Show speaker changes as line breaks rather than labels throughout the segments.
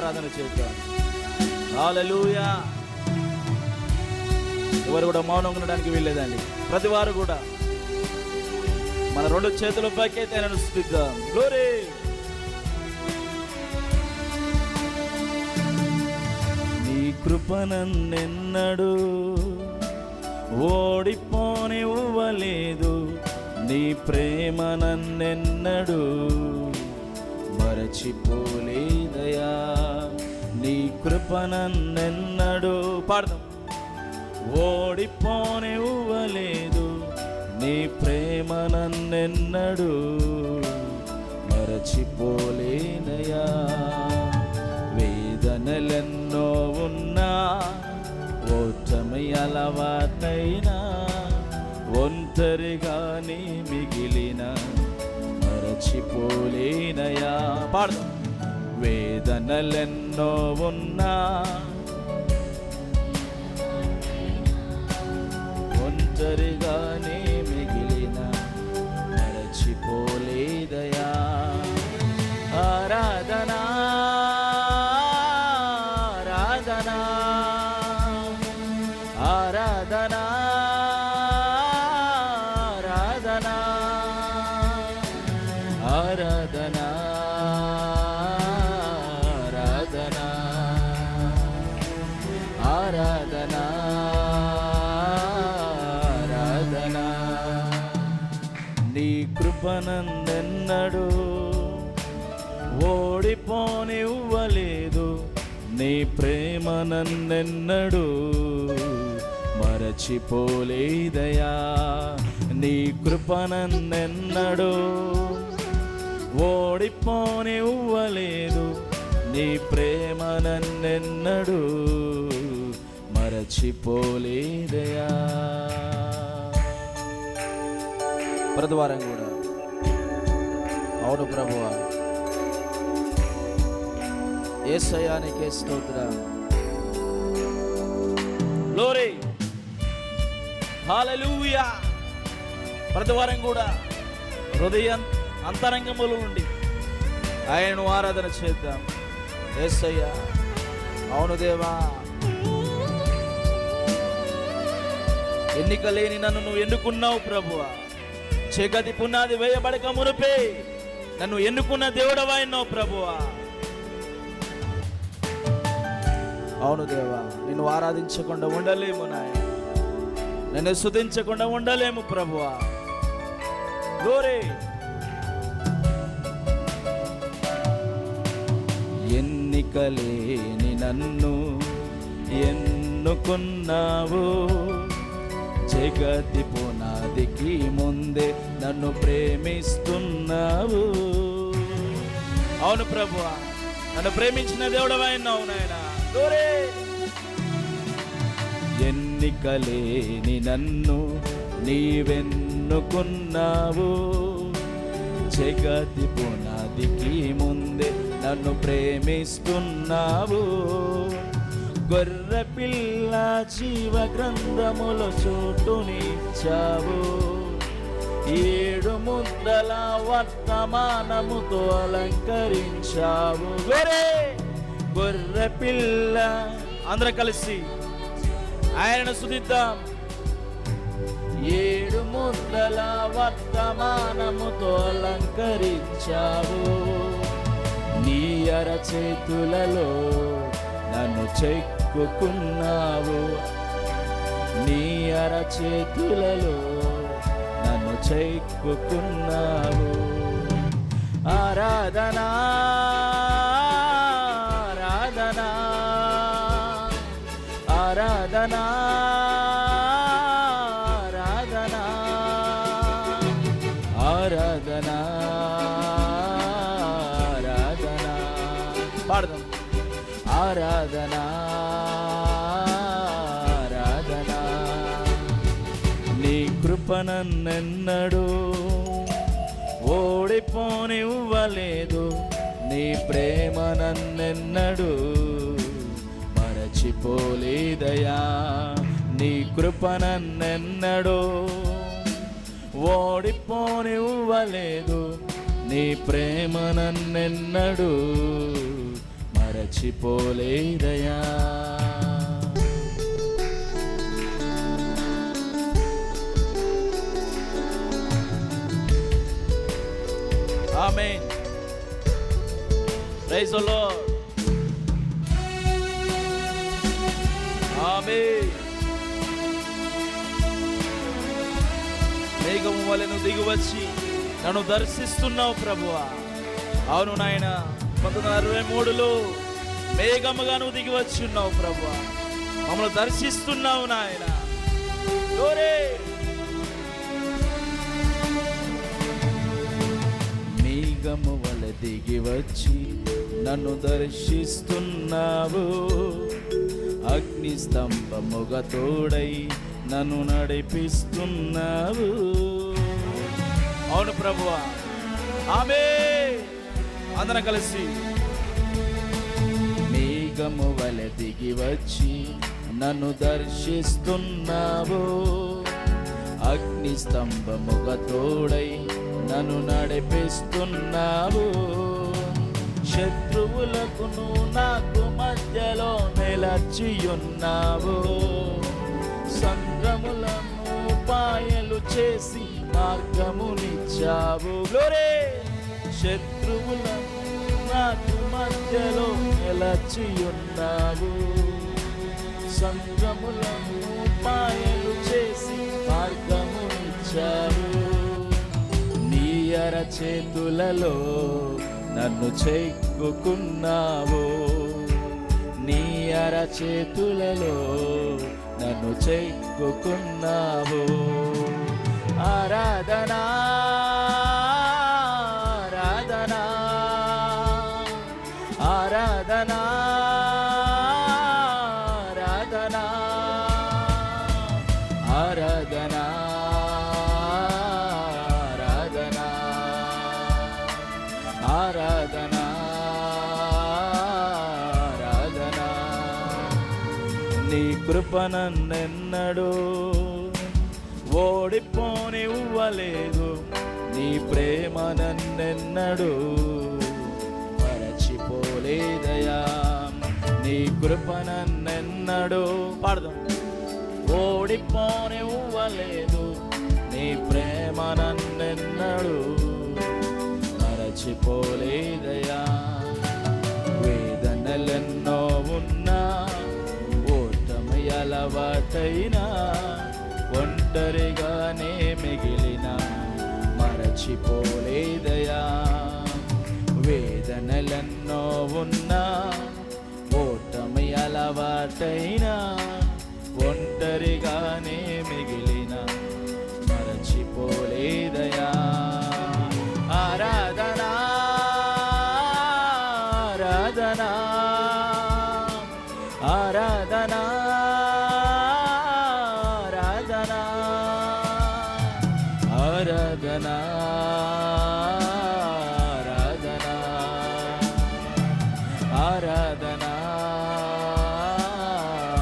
ఆరాధన చేద్దాం హాలూయా ఎవరు కూడా మౌనం ఉండడానికి వీల్లేదండి. ప్రతి వారు కూడా మన రెండు చేతుల పైకైతే నేను స్థుతిద్దాం. గ్లోరీ నీ కృపనన్నెన్నడు ఓడిపోనివ్వలేదు. నీ ప్రేమ నన్నెన్నడు మరచిపోలేదయా? నీ కృపనన్నెన్నడూ పాడదాం. ఓడిపోనివ్వలేదు నీ ప్రేమ నన్నెన్నడు మరచిపోలేనయా వేదనలెన్నో ఉన్నా ఓటమి అలవాటైనా ఒంటరిగానే మిగిలిన మర్చిపోలేనయా. పాడు వేదనలెన్నో ఉన్నా. ఒంటరిగానే కృపనందెన్నడు ఓడిపోనివ్వలేదు నీ ప్రేమ నన్నెన్నడు మరచిపోలేదయా నీ కృపనన్నెన్నడు ఓడిపోనివ్వలేదు నీ ప్రేమ నన్నెన్నడు మరచిపోలేదయా ప్రతివారం కూడా. అవును ప్రభువా ఏసయానికే స్తోత్ర. లోరే హాలూయా ప్రతివారం కూడా హృదయం అంతరంగముల నుండి ఆయనను ఆరాధన చేద్దాం. ఏసయ్యా అవును దేవా. ఎన్నిక లేని నన్ను నువ్వు ఎన్నుకున్నావు ప్రభువా. చీకటి పునాది వేయబడక మునిపే. నన్ను ఎన్నుకున్న దేవుడవాయినావు ప్రభువా? అవును దేవా నిన్ను ఆరాధించకుండా ఉండలేము నాయ నిన్ను శుధించకుండా ఉండలేము ప్రభువా. గోరే ఎన్నికలేని నన్ను ఎన్నుకున్నావు? జగతి పునాదికి ముందే నన్ను ప్రేమిస్తున్నావు. అవును ప్రభు నన్ను ప్రేమించిన దేవుడవైనావు నాయన ఎన్నికలేని నన్ను నీవెన్నుకున్నావు. జగతి పునాదికి ముందే నన్ను ప్రేమిస్తున్నావు. గొర్రె పిల్ల జీవ గ్రంథముల చోటునిచ్చావు. ఏడు ముద్రల వర్తమానముతో అలంకరించావు. గొరే గొర్రె పిల్ల. అందరూ కలిసి ఆయనను సుదిద్దాం ఏడు ముద్రల వర్తమానముతో అలంకరించావు. నీ అరచేతులలో నన్ను మొక్కుకున్నావు నీ అర చేతులలో నన్ను చేకున్నావు ఆరాధనా ఆరాధనా ఆరాధనా. నీ కృపనన్నెన్నడు ఓడిపోనివ్వలేదు నీ ప్రేమ నన్నెన్నడు మరచిపోలేదయా. నీ కృపనన్నెన్నడు ఓడిపోనివ్వలేదు నీ ప్రేమ నన్నెన్నడు మరచిపోలేదయా. ఆమె ప్రైజ్ ఆమె లార్డ్ ఆమేన్. మేఘము వలెను దిగువచ్చి నన్ను దర్శిస్తున్నావు ప్రభువా. అవును నాయన పంతొమ్మిది వందల అరవై మూడులో మేఘముగా నువ్వు దిగి వచ్చి ఉన్నావు ప్రభువా మమ్మల్ని దర్శిస్తున్నావు నాయన. మేఘము వల దిగి వచ్చి నన్ను దర్శిస్తున్నావు. అగ్ని స్తంభముగా తోడై నన్ను నడిపిస్తున్నావు. అవును ప్రభువా. ఆమె అందరం కలిసి మేఘము వలె దిగి వచ్చి నన్ను దర్శిస్తున్నావు. అగ్ని స్తంభముగా తోడై నన్ను నడిపిస్తున్నావు. శత్రువులకును నాకు మధ్యలో నిలచియున్నావు. సంద్రములను పాయలు చేసి మార్గమునిచ్చావు. శత్రువులను నాకు మధ్యలో నిలచియున్నావు సంద్రములను పాయలు చేసి మార్గమునిచ్చావు నీ అర చేతులలో నన్ను చెక్కున్నావు. నీ అర చేతులలో నన్ను చెక్కున్నావు. ఆరాధనా నీ కృప నన్నెన్నడూ ఓడిపోనివ్వలేదు నీ ప్రేమ నన్నెన్నడు మరచిపోలేదయా. నీ కృప నన్నెన్నడూ పాడదాం. ఓడిపోనివ్వలేదు నీ ప్రేమ నన్నెన్నడు మరచిపోలేదయా? వేదనలెన్నో ఉన్నా ఓటమి అలవాటైనా ఒంటరిగానే మిగిలిన మరచిపోలేదయా? వేదనలెన్నో ఉన్నా ఓటమి అలవాటైనా ఒంటరిగానే మిగిలిన ఆరాధనా. ఆరాధనా.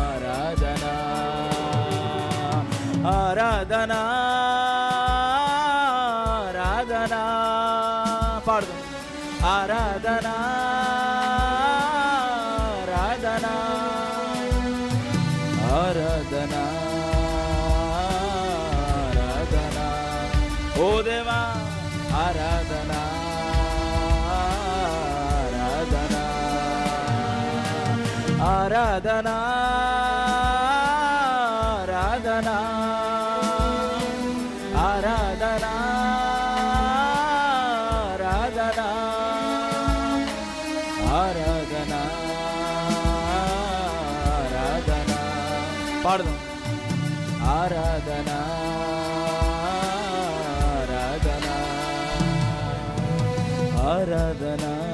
ఆరాధనా. ఆరాధనా. ఆరాధనా. పాడుదాం. ఆరాధనా. ఆరాధనా ఆరాధనా ఆరాధనా ఆరాధనా ఆరాధనా ఆరాధనా. ఆరాధనా పాడదాం. ఆరాధనా ఆరాధనా ఆరాధనా.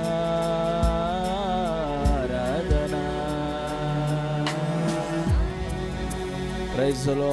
ప్రైజ్లో